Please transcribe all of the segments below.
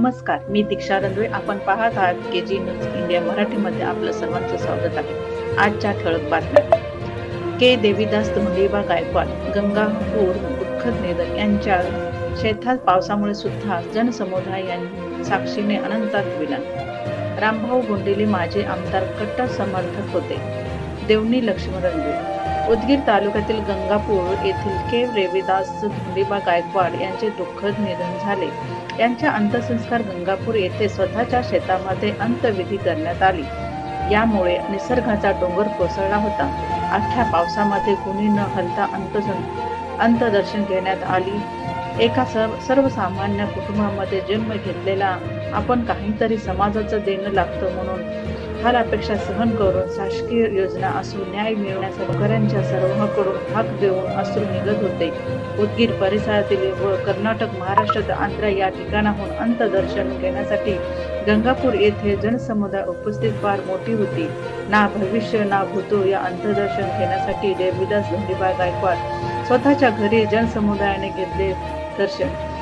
नमस्कार मी दीक्षा रंधवे. आपण पाहत आहात के जी न्यूज इंडिया मराठीमध्ये आपलं सर्वांचं स्वागत आहे. आजच्या ठळक बातम्या. के. देवीदास धोंडीबा गायकवाड गंगापूर दुःखद नेदर यांच्या शेतात पावसामुळे सुद्धा जनसमुदाय यांनी साक्षीने अनंतात विलन रामभाऊ गोंडेले माझे आमदार कट्टर समर्थक होते. देवणी लक्ष्मण रणवे उदगीर तालुक्यातील गंगापूर येथील के. रेविदास धुंडीबा गायकवाड यांचे दुःखद निधन झाले. यांच्या अंत्यसंस्कार गंगापूर येथे स्वतःच्या शेतामध्ये अंत्यविधी करण्यात आली. यामुळे निसर्गाचा डोंगर कोसळला होता. अख्ख्या पावसामध्ये कुणी न हलता अंतसन अंतदर्शन घेण्यात आली. एका सर्व सर्वसामान्य कुटुंबामध्ये जन्म घेतलेला आपण काहीतरी समाजाचं देणं लागतं म्हणून हाल अपेक्षा सहन करून शासकीय योजना असून न्याय मिळवण्यासाठी शेतकऱ्यांच्या सर्वांकडून हाक देऊन अश्रू निघत होते. उदगीर परिसरातील व कर्नाटक महाराष्ट्रात आंध्र या ठिकाणाहून अंतदर्शन घेण्यासाठी गंगापूर येथे जनसमुदाय उपस्थित फार मोठी होती. ना भविष्य ना भूतो या अंतदर्शन घेण्यासाठी देवीदास धोंडीबा गायकवाड स्वतःच्या घरी जनसमुदायाने घेतले दर्शन.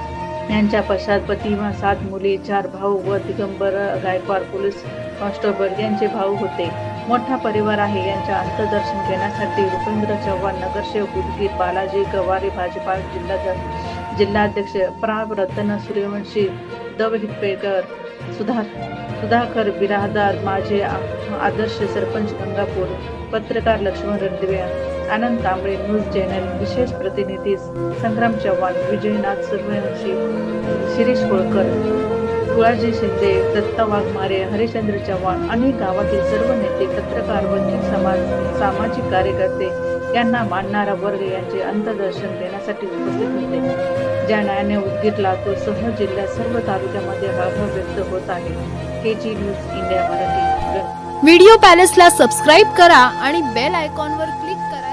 यांच्या पश्चात पती व सात मुली चार भाऊ व दिगंबर गायकवाड पोलीस कॉन्स्टेबल यांचे भाऊ होते. मोठा परिवार आहे. यांच्या अंतदर्शन घेण्यासाठी रुपेंद्र चव्हाण नगरसेवक उदगीर बालाजी गवारी भाजपा जिल्हा जिल्हाध्यक्ष प्रा रतन सूर्यवंशी दव हिप्पेकर सुधा सुधाकर बिराहदार माझे आ- आदर्श सरपंच गंगापूर पत्रकार लक्ष्मण रणदिव्या आनंद कांबळे न्यूज चॅनल विशेष प्रतिनिधी संग्राम चव्हाण विजयनाथ सूर्यवंशी शिरीष होळकर तुळाजी शिंदे दत्ता वाघमारे हरिश्चंद्र चव्हाण अनेक गावातील सर्व नेते पत्रकार वंचित समाज सामाजिक कार्यकर्ते यांना मानणारा वर्ग यांचे अंतदर्शन देण्यासाठी उपस्थित होते. ज्या न्यायाने उद्गीरला तो सह जिल्ह्यात सर्व तालुक्यामध्ये हळहळ व्यक्त होत आहे. K G news India Marathi. Video पॅलेसला subscribe करा आणि बेल आयकॉनवर क्लिक करा